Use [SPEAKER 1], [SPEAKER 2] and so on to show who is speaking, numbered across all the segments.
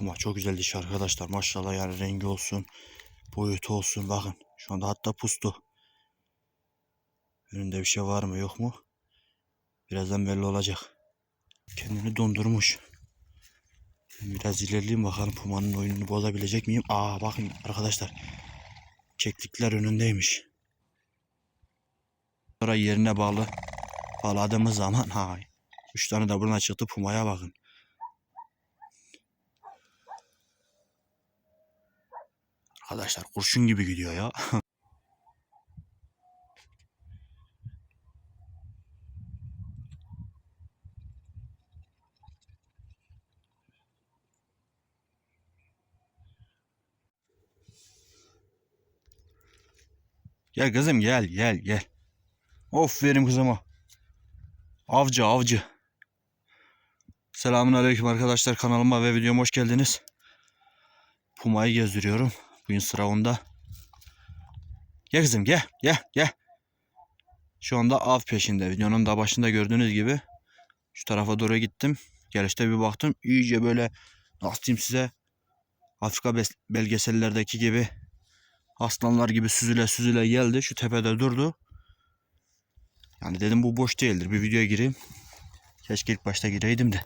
[SPEAKER 1] Puma çok güzel dişi arkadaşlar. Maşallah yani rengi olsun. Boyutu olsun. Bakın şu anda hatta pustu. Önünde bir şey var mı yok mu? Birazdan belli olacak. Kendini dondurmuş. Biraz ilerleyeyim bakalım Puma'nın oyununu bozabilecek miyim? Aa bakın arkadaşlar. Keklikler önündeymiş. Sonra yerine bağlı. Bağladığımız zaman ha. Üç tane de buradan çıktı Puma'ya bakın. Arkadaşlar kurşun gibi gidiyor ya. Gel kızım gel gel gel. Aferin kızıma. Avcı avcı. Selamun aleyküm arkadaşlar kanalıma ve videoma hoş geldiniz. Puma'yı gezdiriyorum. Bugün sıra onda. Gel kızım gel gel gel. Şu anda av peşinde. Videonun da başında gördüğünüz gibi şu tarafa doğru gittim. Gelişte bir baktım. iyice böyle nasıl diyeyim size Afrika belgesellerdeki gibi aslanlar gibi süzüle süzüle geldi. Şu tepede durdu. Yani dedim bu boş değildir. Bir videoya gireyim. Keşke ilk başta gireydim de.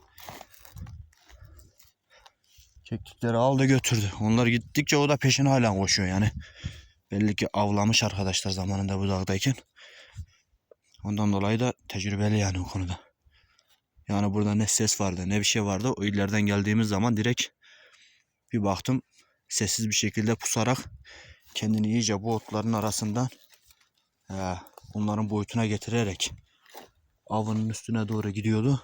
[SPEAKER 1] Keklikleri aldı götürdü. Onlar gittikçe o da peşine hala koşuyor yani. Belli ki avlamış arkadaşlar zamanında bu dağdayken. Ondan dolayı da tecrübeli yani o konuda. Yani burada ne ses vardı ne bir şey vardı. O illerden geldiğimiz zaman direkt bir baktım sessiz bir şekilde pusarak kendini iyice bu otların arasından eee, onların boyutuna getirerek avının üstüne doğru gidiyordu.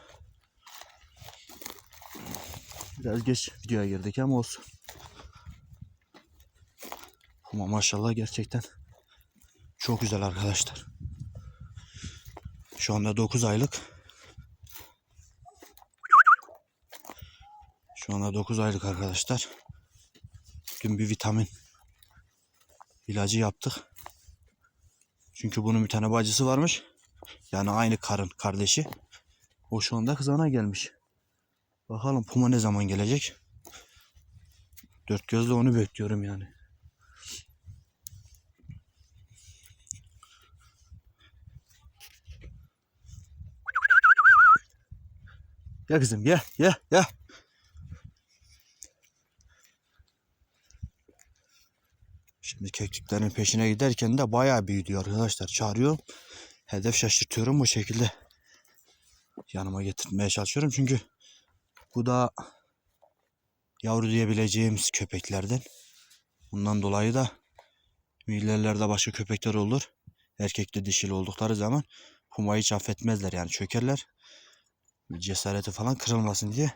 [SPEAKER 1] Biraz geç videoya girdik ama olsun. Ama maşallah gerçekten çok güzel arkadaşlar. Şu anda 9 aylık. Şu anda 9 aylık arkadaşlar. Dün bir vitamin ilacı yaptık. Çünkü bunun bir tane bacısı varmış. Yani aynı karın kardeşi. O şu anda kızana gelmiş. Bakalım Puma ne zaman gelecek? Dört gözle onu bekliyorum yani. Gel kızım gel gel gel. Şimdi kekliklerin peşine giderken de bayağı büyüdü arkadaşlar. Çağırıyorum. Hedef şaşırtıyorum bu şekilde. Yanıma getirmeye çalışıyorum çünkü bu da yavru diyebileceğimiz köpeklerden. Bundan dolayı da ilerlerde başka köpekler olur. Erkekli dişili oldukları zaman Puma'yı hiç affetmezler yani çökerler. Cesareti falan kırılmasın diye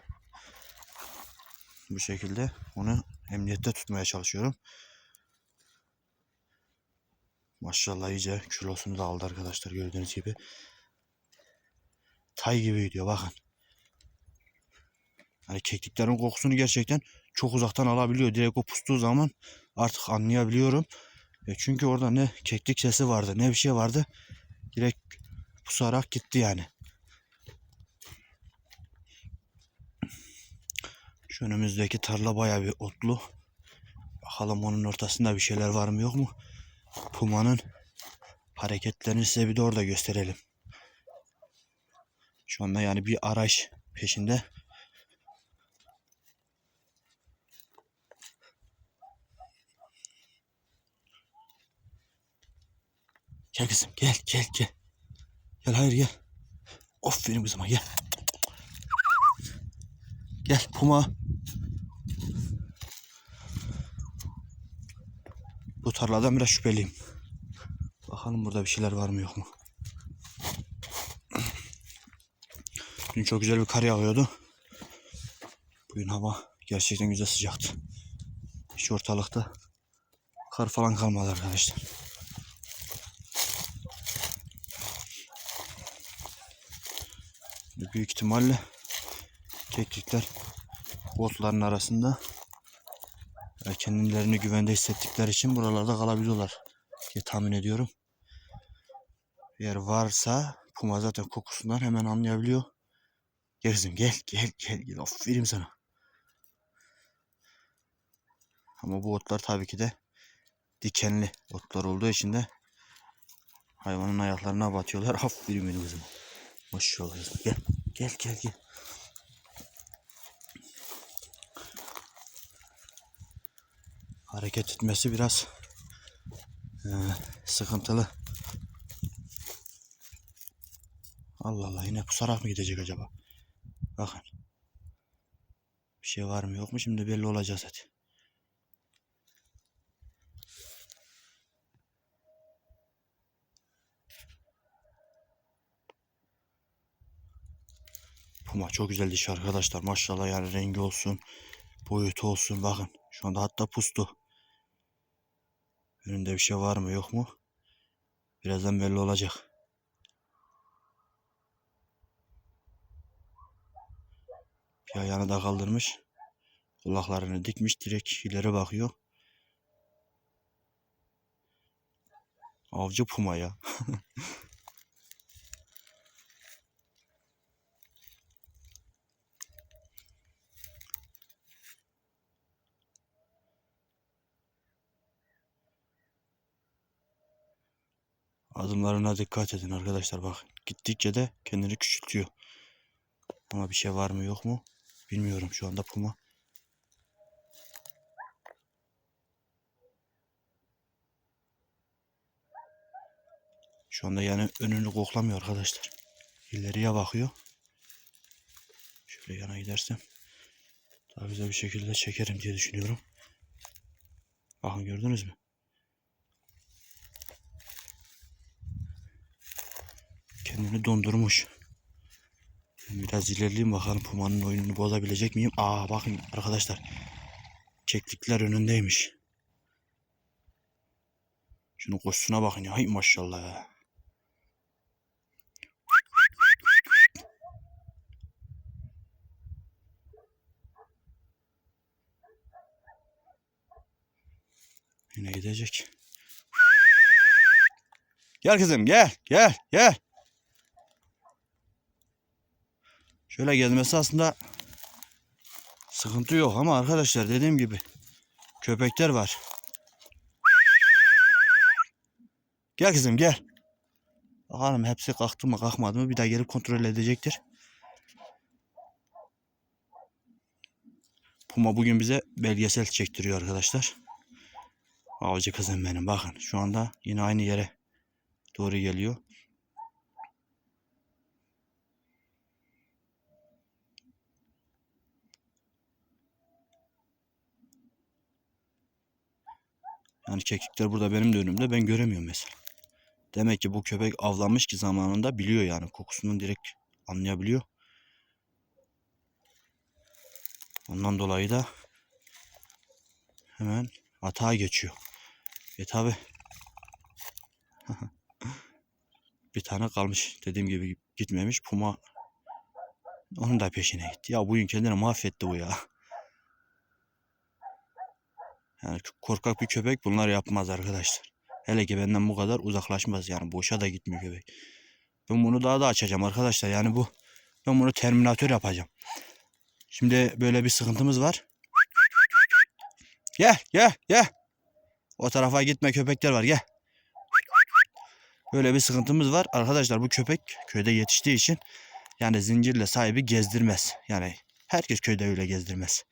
[SPEAKER 1] bu şekilde onu emniyette tutmaya çalışıyorum. Maşallah iyice kilosunu da aldı arkadaşlar gördüğünüz gibi. Tay gibi gidiyor bakın. Hani kekliklerin kokusunu gerçekten çok uzaktan alabiliyor. Direkt o pustuğu zaman artık anlayabiliyorum. E çünkü orada ne keklik sesi vardı ne bir şey vardı. Direkt pusarak gitti yani. Şu önümüzdeki tarla bayağı bir otlu. Bakalım onun ortasında bir şeyler var mı yok mu? Puma'nın hareketlerini size bir de orada gösterelim. Şu anda yani bir araç peşinde. Gel kızım gel gel gel. Gel hayır gel. Aferin kızıma gel. Gel Puma. Bu tarladan biraz şüpheliyim. Bakalım burada bir şeyler var mı yok mu? Dün çok güzel bir kar yağıyordu. Bugün hava gerçekten güzel sıcaktı. Hiç ortalıkta kar falan kalmadı arkadaşlar. Büyük ihtimalle keklikler botların arasında e, kendilerini güvende hissettikleri için buralarda kalabiliyorlar diye tahmin ediyorum. Eğer varsa Puma zaten kokusundan hemen anlayabiliyor. Gel kızım gel gel gel gel aferin sana. Ama bu otlar tabii ki de dikenli otlar olduğu için de hayvanın ayaklarına batıyorlar. Aferin benim kızım. Maşallah kızım. Gel. Gel gel gel. Hareket etmesi biraz eee, sıkıntılı. Allah Allah yine pusarak mı gidecek acaba? Bakın. Bir şey var mı yok mu şimdi belli olacak zaten. Puma çok güzel dişi arkadaşlar. Maşallah yani rengi olsun, boyutu olsun. Bakın şu anda hatta pustu. Önünde bir şey var mı yok mu? Birazdan belli olacak. Bir ayağını da kaldırmış. Kulaklarını dikmiş direkt ileri bakıyor. Avcı puma ya. Adımlarına dikkat edin arkadaşlar bak. Gittikçe de kendini küçültüyor. Ama bir şey var mı yok mu? Bilmiyorum şu anda puma. Şu anda yani önünü koklamıyor arkadaşlar. İleriye bakıyor. Şöyle yana gidersem daha güzel bir şekilde çekerim diye düşünüyorum. Bakın gördünüz mü? Kendini dondurmuş. Biraz ilerleyeyim bakalım Puma'nın oyununu bozabilecek miyim? Aa bakın arkadaşlar. Keklikler önündeymiş. Şunun koşusuna bakın ya. Hay maşallah ya. Yine gidecek. Gel kızım gel gel gel. Şöyle gezmesi aslında sıkıntı yok ama arkadaşlar dediğim gibi köpekler var. Gel kızım gel. Bakalım hepsi kalktı mı kalkmadı mı bir daha gelip kontrol edecektir. Puma bugün bize belgesel çektiriyor arkadaşlar. Avcı kızım benim bakın şu anda yine aynı yere doğru geliyor. Yani kekikler burada benim de önümde ben göremiyorum mesela. Demek ki bu köpek avlanmış ki zamanında biliyor yani kokusundan direkt anlayabiliyor. Ondan dolayı da hemen atağa geçiyor. E tabi bir tane kalmış dediğim gibi gitmemiş puma onun da peşine gitti. Ya bugün kendini mahvetti bu ya. Yani korkak bir köpek bunlar yapmaz arkadaşlar. Hele ki benden bu kadar uzaklaşmaz yani boşa da gitmiyor köpek. Ben bunu daha da açacağım arkadaşlar yani bu ben bunu terminatör yapacağım. Şimdi böyle bir sıkıntımız var. Gel gel gel. O tarafa gitme köpekler var gel. Böyle bir sıkıntımız var. Arkadaşlar bu köpek köyde yetiştiği için yani zincirle sahibi gezdirmez. Yani herkes köyde öyle gezdirmez.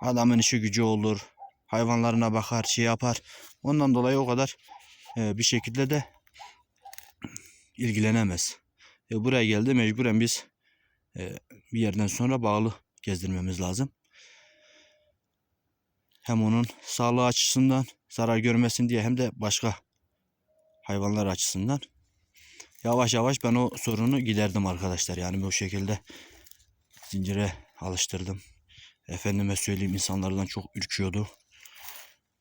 [SPEAKER 1] Adamın işi gücü olur. Hayvanlarına bakar, şey yapar. Ondan dolayı o kadar e, bir şekilde de ilgilenemez. E, buraya geldi mecburen biz e, bir yerden sonra bağlı gezdirmemiz lazım. Hem onun sağlığı açısından zarar görmesin diye hem de başka hayvanlar açısından. Yavaş yavaş ben o sorunu giderdim arkadaşlar. Yani bu şekilde zincire alıştırdım. Efendime söyleyeyim insanlardan çok ürküyordu.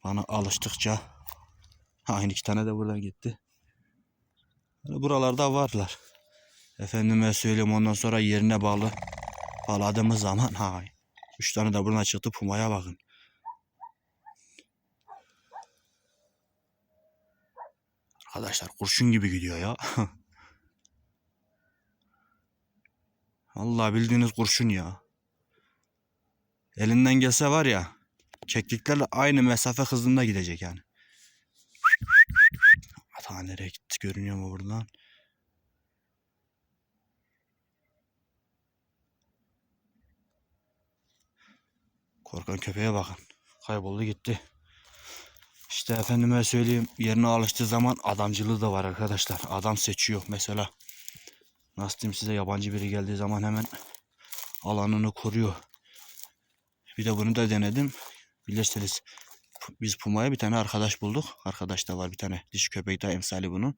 [SPEAKER 1] Bana alıştıkça aynı iki tane de buradan gitti. Yani buralarda varlar. Efendime söyleyeyim ondan sonra yerine bağlı bağladığımız zaman ha üç tane de buradan çıktı pumaya bakın. Arkadaşlar kurşun gibi gidiyor ya. Allah bildiğiniz kurşun ya. Elinden gelse var ya kekliklerle aynı mesafe hızında gidecek yani. Ata nereye gitti görünüyor mu buradan? Korkan köpeğe bakın. Kayboldu gitti. İşte efendime söyleyeyim yerine alıştığı zaman adamcılığı da var arkadaşlar. Adam seçiyor mesela. Nasıl diyeyim size yabancı biri geldiği zaman hemen alanını koruyor. Bir de bunu da denedim. Bilirsiniz biz Puma'ya bir tane arkadaş bulduk. Arkadaş da var bir tane dişi köpek daha emsali bunun.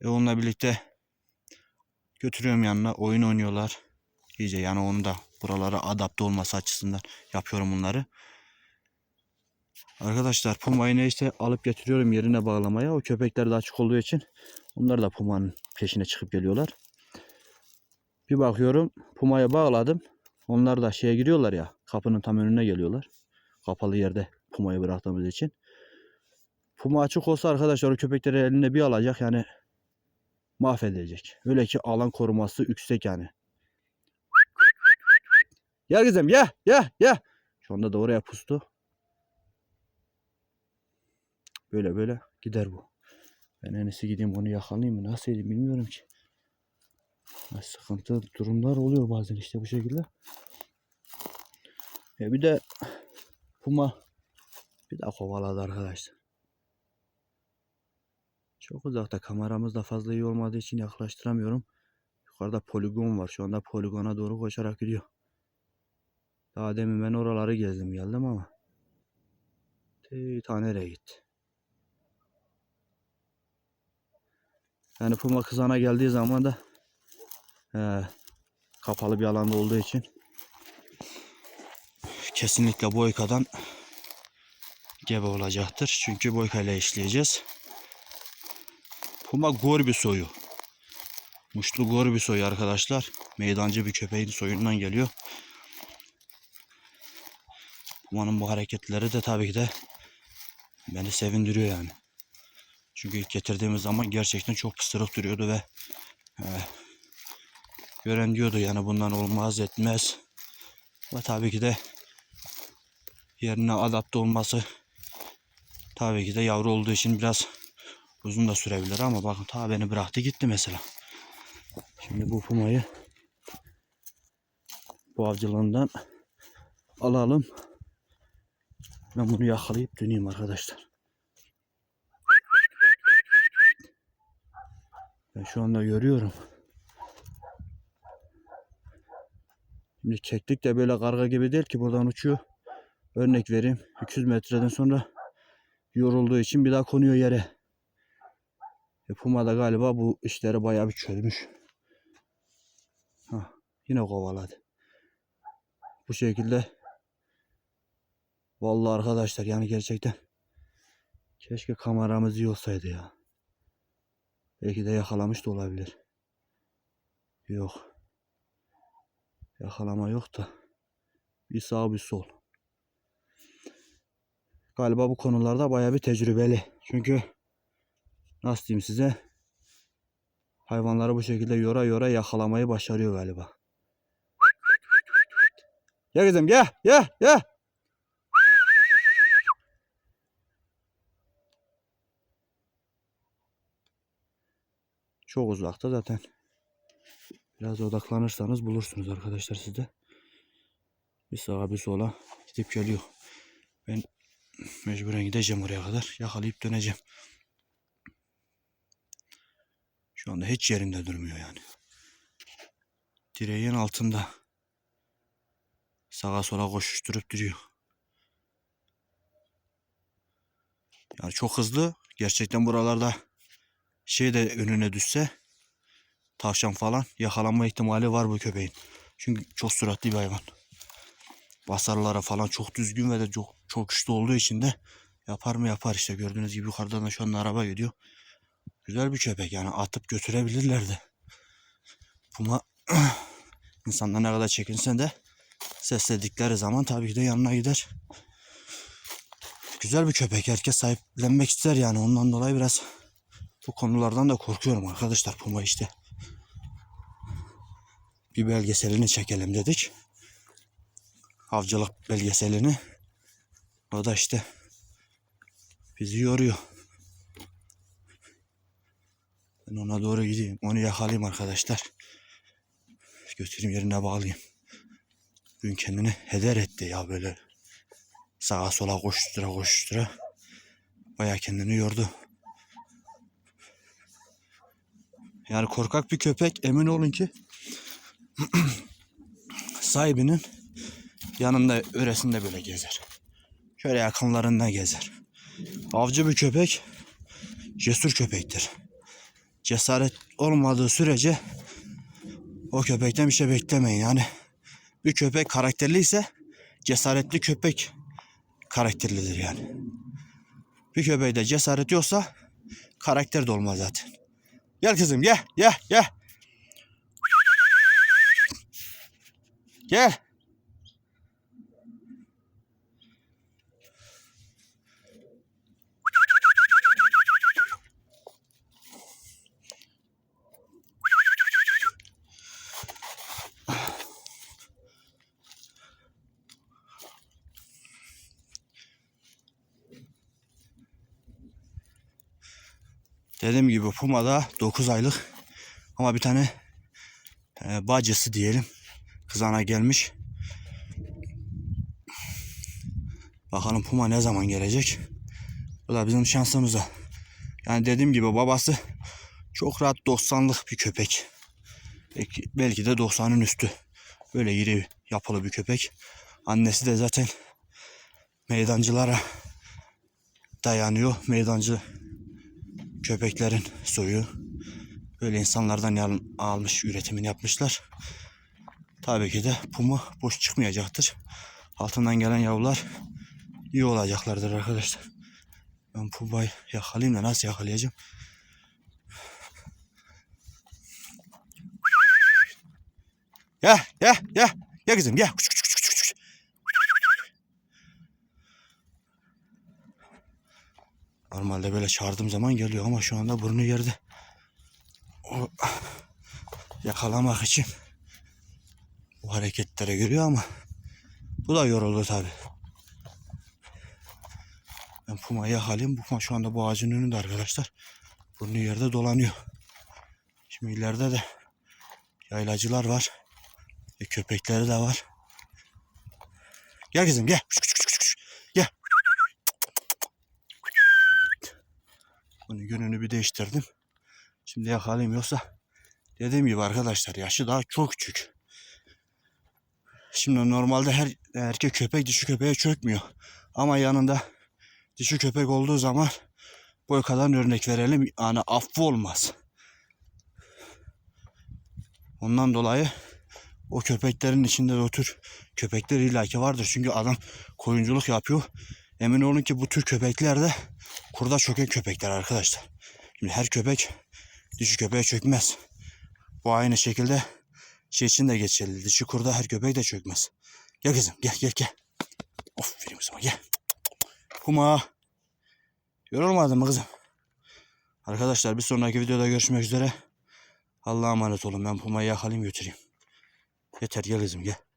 [SPEAKER 1] E onunla birlikte götürüyorum yanına oyun oynuyorlar. İyice yani onu da buralara adapte olması açısından yapıyorum bunları. Arkadaşlar Puma'yı neyse alıp getiriyorum yerine bağlamaya. O köpekler de açık olduğu için onlar da Puma'nın peşine çıkıp geliyorlar. Bir bakıyorum Puma'ya bağladım. Onlar da şeye giriyorlar ya kapının tam önüne geliyorlar. Kapalı yerde Puma'yı bıraktığımız için. Puma açık olsa arkadaşlar o köpekleri eline bir alacak yani mahvedecek. Öyle ki alan koruması yüksek yani. Gel kızım ya ya ya. Şu anda da oraya pustu. Böyle böyle gider bu. Ben en gideyim bunu yakalayayım mı? Nasıl edeyim bilmiyorum ki. Ya sıkıntı durumlar oluyor bazen işte bu şekilde. E bir de Puma bir daha kovaladı arkadaşlar. Çok uzakta kameramız da fazla iyi olmadığı için yaklaştıramıyorum. Yukarıda poligon var. Şu anda poligona doğru koşarak gidiyor. Daha demin ben oraları gezdim geldim ama. Tey ta nereye gitti? Yani Puma kızana geldiği zaman da eee, kapalı bir alanda olduğu için kesinlikle Boyka'dan gebe olacaktır. Çünkü Boyka ile işleyeceğiz. Puma Gorbi soyu. Muşlu Gorbi soyu arkadaşlar. Meydancı bir köpeğin soyundan geliyor. Puma'nın bu hareketleri de tabii ki de beni sevindiriyor yani. Çünkü ilk getirdiğimiz zaman gerçekten çok kısırık duruyordu ve e, gören diyordu yani bundan olmaz etmez. Ve tabii ki de yerine adapte olması tabii ki de yavru olduğu için biraz uzun da sürebilir ama bakın ta beni bıraktı gitti mesela. Şimdi bu pumayı bu avcılığından alalım. Ben bunu yakalayıp döneyim arkadaşlar. Ben şu anda görüyorum. Şimdi keklik de böyle karga gibi değil ki buradan uçuyor. Örnek vereyim. 200 metreden sonra yorulduğu için bir daha konuyor yere. E, Puma da galiba bu işleri bayağı bir çözmüş. Hah, yine kovaladı. Bu şekilde Vallahi arkadaşlar yani gerçekten keşke kameramız iyi olsaydı ya. Belki de yakalamış da olabilir. Yok. Yakalama yok da. Bir sağ bir sol. Galiba bu konularda bayağı bir tecrübeli. Çünkü nasıl diyeyim size hayvanları bu şekilde yora yora yakalamayı başarıyor galiba. Ya kızım ya ya ya. Çok uzakta zaten. Biraz odaklanırsanız bulursunuz arkadaşlar sizde. Bir sağa bir sola gidip geliyor. Ben mecburen gideceğim oraya kadar. Yakalayıp döneceğim. Şu anda hiç yerinde durmuyor yani. Direğin altında. Sağa sola koşuşturup duruyor. Yani çok hızlı. Gerçekten buralarda şey de önüne düşse tavşan falan yakalanma ihtimali var bu köpeğin. Çünkü çok süratli bir hayvan. Basarlara falan çok düzgün ve de çok çok güçlü olduğu için de yapar mı yapar işte gördüğünüz gibi yukarıdan da şu anda araba gidiyor. Güzel bir köpek yani atıp götürebilirler de. Puma insanlar ne kadar çekinsen de sesledikleri zaman tabii ki de yanına gider. Güzel bir köpek. Herkes sahiplenmek ister yani. Ondan dolayı biraz bu konulardan da korkuyorum arkadaşlar Puma işte. Bir belgeselini çekelim dedik. Avcılık belgeselini. O da işte bizi yoruyor. Ben ona doğru gideyim. Onu yakalayayım arkadaşlar. Götüreyim yerine bağlayayım. Bugün kendini heder etti ya böyle. Sağa sola koştura koştura. Baya kendini yordu. Yani korkak bir köpek emin olun ki sahibinin yanında öresinde böyle gezer. Şöyle yakınlarında gezer. Avcı bir köpek cesur köpektir. Cesaret olmadığı sürece o köpekten bir şey beklemeyin. Yani bir köpek karakterliyse cesaretli köpek karakterlidir yani. Bir köpeğde cesaret yoksa karakter de olmaz zaten. Gel kızım gel gel gel. Gel. Dediğim gibi Puma da 9 aylık ama bir tane e, bacısı diyelim kızana gelmiş. Bakalım Puma ne zaman gelecek. Bu da bizim şansımıza. Yani dediğim gibi babası çok rahat 90'lık bir köpek. Belki, belki de 90'ın üstü. Böyle iri yapılı bir köpek. Annesi de zaten meydancılara dayanıyor. Meydancı köpeklerin soyu. Böyle insanlardan almış üretimini yapmışlar. Tabii ki de puma boş çıkmayacaktır. Altından gelen yavrular iyi olacaklardır arkadaşlar. Ben pumayı yakalayayım da nasıl yakalayacağım? Gel gel gel. Gel kızım gel. Küçük. Normalde böyle çağırdığım zaman geliyor ama şu anda burnu yerde. O, yakalamak için bu hareketlere giriyor ama bu da yoruldu tabi. Ben Puma'yı yakalayayım. Puma şu anda bu ağacın önünde arkadaşlar. Burnu yerde dolanıyor. Şimdi ileride de yaylacılar var. Ve köpekleri de var. Gel kızım gel. Küçük küçük küçük. Gel. Bunun yönünü bir değiştirdim. Şimdi yakalayayım yoksa dediğim gibi arkadaşlar yaşı daha çok küçük. Şimdi normalde her erkek köpek dişi köpeğe çökmüyor. Ama yanında dişi köpek olduğu zaman bu kadar örnek verelim. Yani affı olmaz. Ondan dolayı o köpeklerin içinde de o tür köpekler illaki vardır. Çünkü adam koyunculuk yapıyor. Emin olun ki bu tür köpekler de kurda çöken köpekler arkadaşlar. Şimdi her köpek dişi köpeğe çökmez. Bu aynı şekilde şey için de geçerli. Dişi kurda her köpek de çökmez. Gel kızım gel gel gel. Aferin kızıma gel. Kuma. Yorulmadın mı kızım? Arkadaşlar bir sonraki videoda görüşmek üzere. Allah'a emanet olun. Ben Puma'yı yakalayayım götüreyim. Yeter gel kızım gel.